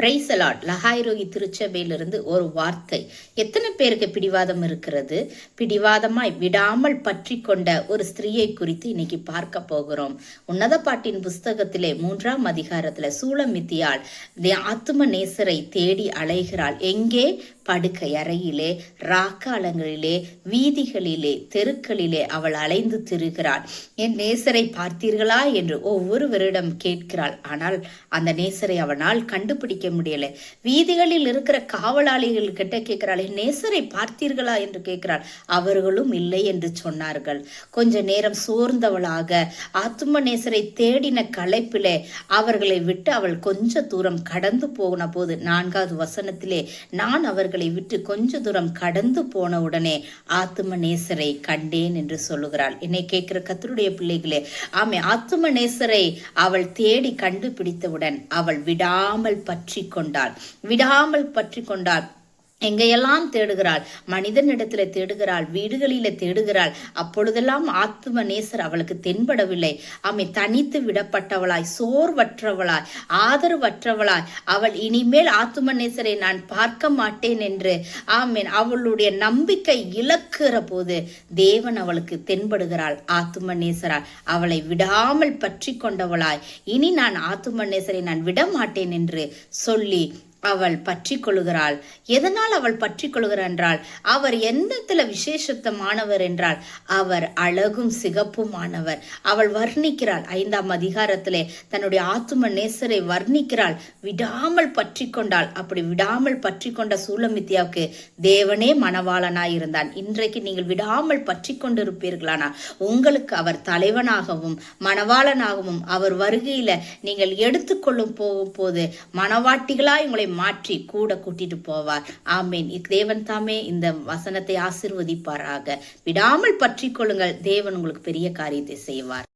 பிரைசலாட் லஹாயிரோகி திருச்சபையிலிருந்து ஒரு வார்த்தை எத்தனை பேருக்கு பிடிவாதம் இருக்கிறது பிடிவாதமாய் விடாமல் பற்றி கொண்ட ஒரு ஸ்திரீயை குறித்து இன்னைக்கு பார்க்க போகிறோம் உன்னத பாட்டின் புஸ்தகத்திலே மூன்றாம் அதிகாரத்தில் சூளமித்தியாள் தே- ஆத்தும நேசரை தேடி அலைகிறாள் எங்கே படுக்கை அறையிலே ராக்காலங்களிலே வீதிகளிலே தெருக்களிலே அவள் அலைந்து திரிகிறாள். என் நேசரை பார்த்தீர்களா? என்று ஒவ்வொருவரிடம் கேட்கிறாள். ஆனால் அந்த நேசரை அவனால் கண்டுபிடிக்க முடியல. வீதிகளில் இருக்கிற காவலாளிகள் கிட்ட கேட்கிறாள் என் நேசரை பார்த்தீர்களா? என்று கேட்கிறாள். அவர்களும் இல்லை என்று சொன்னார்கள். கொஞ்ச நேரம் சோர்ந்தவளாக ஆத்தும நேசரை தேடின களைப்பிலே அவர்களை விட்டு அவள் கொஞ்ச தூரம் கடந்து போன போது நான்காவது வசனத்திலே நான் அவர்களை விட்டு கொஞ்ச தூரம் கடந்து போன உடனே ஆத்தும நேசரை கண்டேன் என்று சொல்லுகிறாள். என்னை கேட்கிற கத்தருடைய பிள்ளைகளே ஆமே ஆத்தும நேசரை அவள் தேடி கண்டுபிடித்தவுடன் அவள் விடாமல் பற்றி கொண்டாள் விடாமல் பற்றி கொண்டாள் எங்கெல்லாம் தேடுகிறாள்? மனிதனிடத்தில் தேடுகிறாள் வீடுகளில தேடுகிறாள். அப்பொழுதெல்லாம் ஆத்ம நேசர் அவளுக்கு தென்படவில்லை. ஆமை தனித்து விடப்பட்டவளாய் சோர்வற்றவளாய் ஆதரவற்றவளாய். அவள் இனிமேல் ஆத்ம நேசரை நான் பார்க்க மாட்டேன் என்று. ஆமீன். அவளுடைய நம்பிக்கை இழக்கிற போது தேவன் அவளுக்கு தென்படுகிறாள் ஆத்ம நேசரால் அவளை விடாமல் பற்றி கொண்டவளாய். இனி நான் ஆத்ம நேசரை நான் விட மாட்டேன் என்று சொல்லி அவள் பற்றி கொள்கிறாள் எதனால் அவள் பற்றி கொள்கிறாள் என்றால் அவர் எந்தத்தில் விசேஷத்தமானவர் என்றால் அவர் அழகும் சிகப்புமானவர். அவள் வர்ணிக்கிறாள். ஐந்தாம் அதிகாரத்திலே தன்னுடைய ஆத்தும நேசரை வர்ணிக்கிறாள். விடாமல் பற்றி கொண்டாள் அப்படி விடாமல் பற்றி கொண்ட சூலமித்தியாவுக்கு தேவனே மணவாளனாய் இருந்தான் இன்றைக்கு நீங்கள் விடாமல் பற்றி கொண்டிருப்பீர்களானா உங்களுக்கு அவர் தலைவனாகவும் மணவாளனாகவும் அவர் வருகையில் நீங்கள் எடுத்துக்கொள்ளும் போகும் போது மணவாட்டிகளாய் உங்களை மாற்றி கூட கூட்டிட்டு போவார். ஆமேன். தேவன் தாமே இந்த வசனத்தை ஆசிர்வதிப்பாராக. விடாமல் பற்றி கொள்ளுங்கள். தேவன் உங்களுக்கு பெரிய காரியத்தை செய்வார்.